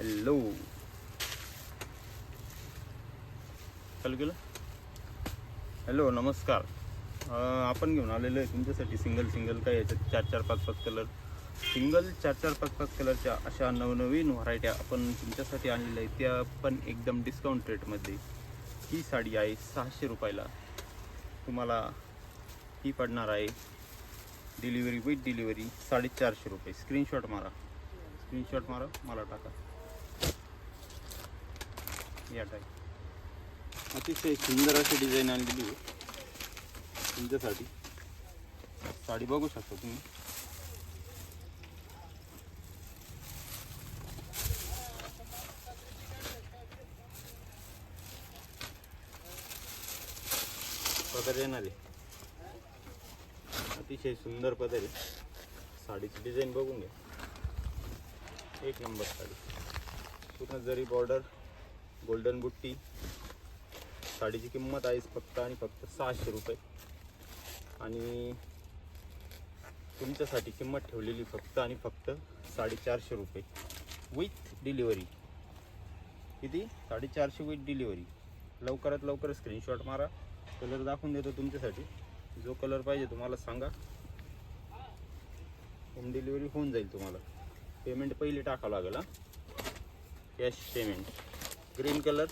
Hello. चालू केलं? Hello नमस्कार. आपण घेऊन आलेलो आहे तुमच्यासाठी सिंगल सिंगल काय याच्यात चार चार पाच पाच कलर सिंगल चार चार पाच पाच कलरच्या अशा नवनवीन व्हरायट्या आपण तुमच्यासाठी आणलेल्या आहेत. त्या पण एकदम डिस्काउंट रेटमध्ये ही साडी आहे सहाशे रुपयाला. तुम्हाला ही पडणार आहे. डिलिव्हरी विथ डिलिव्हरी साडेचारशे रुपये. स्क्रीनशॉट मारा. स्क्रीनशॉट मारा. मला टाका. या टाईप अतिशय सुंदर अशी डिझाईन आणलेली आहे. तुमच्यासाठी. साडी बघू शकता तुम्ही. पदर येणार आहे. अतिशय सुंदर पदर आहे. साडीची डिझाईन बघून घ्या. एक नंबर साडी. पूर्ण जरी बॉर्डर गोल्डन बुट्टी साडीची किंमत आहे फक्त आणि फक्त सहाशे रुपये. आणि तुमच्यासाठी किंमत ठेवलेली फक्त आणि फक्त साडेचारशे रुपये. विथ डिलिव्हरी किती? साडेचारशे विथ डिलिव्हरी लवकरात लवकर स्क्रीनशॉट मारा. कलर दाखवून देतो तुमच्यासाठी. जो कलर पाहिजे तुम्हाला सांगा. होम डिलिव्हरी होऊन जाईल तुम्हाला. पेमेंट पहिले टाकावं लागेल हां. Cash payment green colour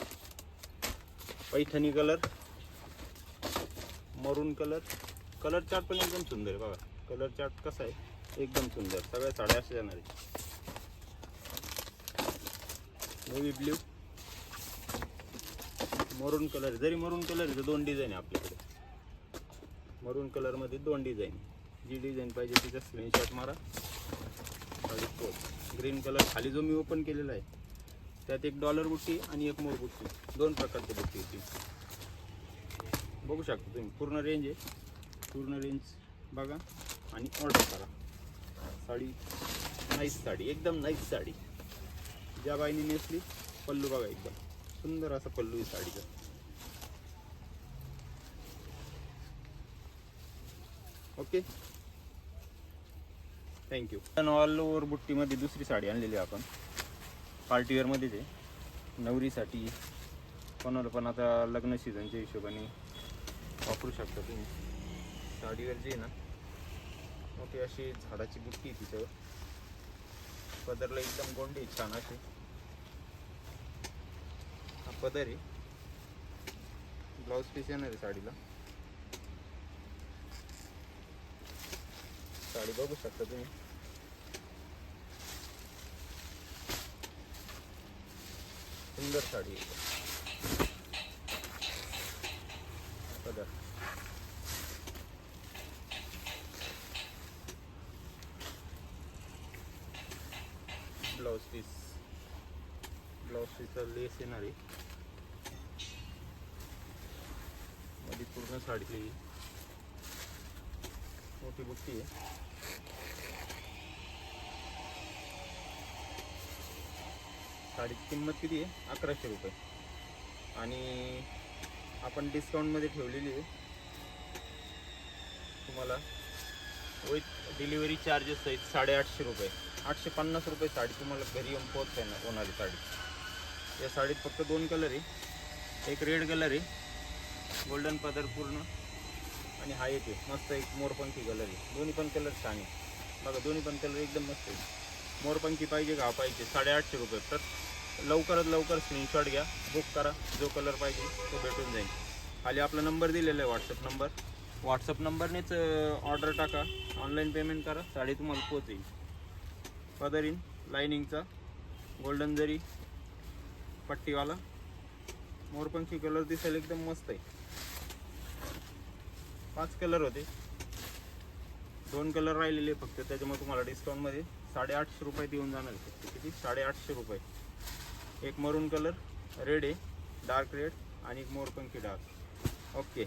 Paithani colour maroon colour. Colour chart पण एकदम सुंदर आहे बघा. कलर चार्ट कसा आहे? एकदम सुंदर. सगळ्या साड्या असं जाणार आहे नेव्ही ब्ल्यू मरून कलर जरी मरून कलर तर दोन डिझाईन आहे आपल्याकडे. मरून कलरमध्ये दोन डिझाईन जी डिझाईन पाहिजे तिचा स्क्रीनशॉट मारा. ग्रीन कलर खाली जो मी ओपन केलेला आहे त्यात एक डॉलर बुट्टी आणि एक मोर बुट्टी. दोन प्रकारची बुट्टी होती बघू शकता तुम्ही पूर्ण रेंज आहे. पूर्ण रेंज बघा आणि ऑर्डर करा. साडी नाईस साडी एकदम नाईस साडी. ज्या बाईने नेसली पल्लू बघा एकदम. सुंदर असा पल्लू आहे साडीचा. Okay thank you all over बुट्टीमध्ये दुसरी साडी आणलेली आहे आपण. पार्टीवेअरमध्येच आहे. नवरीसाठी कोणाला पण आता लग्न सीझनच्या हिशोबाने वापरू शकता तुम्ही. साडीवर जी आहे ना मोठी अशी झाडाची बुट्टी आहे तिच्यावर. पदरला एकदम गोंडी आहे छान अशी हा पदर आहे. ब्लाऊज पीस येणार आहे साडीला. साडी बघू शकता तुम्ही. सुंदर साडी आहे. Blouse piece. ब्लाऊज पीसचा लेस येणार आहे. मध्ये पूर्ण साडीची मोठी बुट्टी आहे. साडीची किंमत किती आहे? अकराशे रुपये. आणि आपण डिस्काउंटमध्ये ठेवलेली आहे. तुम्हाला विथ डिलिव्हरी चार्जेस आहेत साडेआठशे रुपये. आठशे पन्नास रुपये साडी तुम्हाला घरी येऊन पोहोचते ना होणारी साडी. या साडीत फक्त दोन कलर आहे. एक रेड कलर आहे. गोल्डन पदर पूर्ण. आणि हा एक आहे. मस्त एक मोरपंखी कलर आहे. दोन्ही पण कलर छान आहे. बघा दोन्ही पण कलर एकदम मस्त आहे. मोरपंखी पाहिजे का? हा पाहिजे. साडेआठशे रुपये. तर लवकरात लवकर स्क्रीनशॉट घ्या बुक करा जो कलर पाहिजे तो भेटून जाईल. खाली आपला नंबर दिलेला आहे व्हॉट्सअप नंबर व्हॉट्सअप नंबरनेच ऑर्डर टाका. ऑनलाईन पेमेंट करा. साडी तुम्हाला पोचेल. पदर इन लाईनिंगचा गोल्डन जरी पट्टीवाला. मोरपंखी कलर दिसायला एकदम मस्त आहे. पाच कलर होते. दोन कलर राहिलेले फक्त. त्याच्यामुळे तुम्हाला डिस्काउंटमध्ये साडेआठशे रुपये देऊन जाणार फक्त किती? साडेआठशे रुपये. एक मरून कलर रेड आहे डार्क रेड आणि एक मोरपंखी डार्क ओके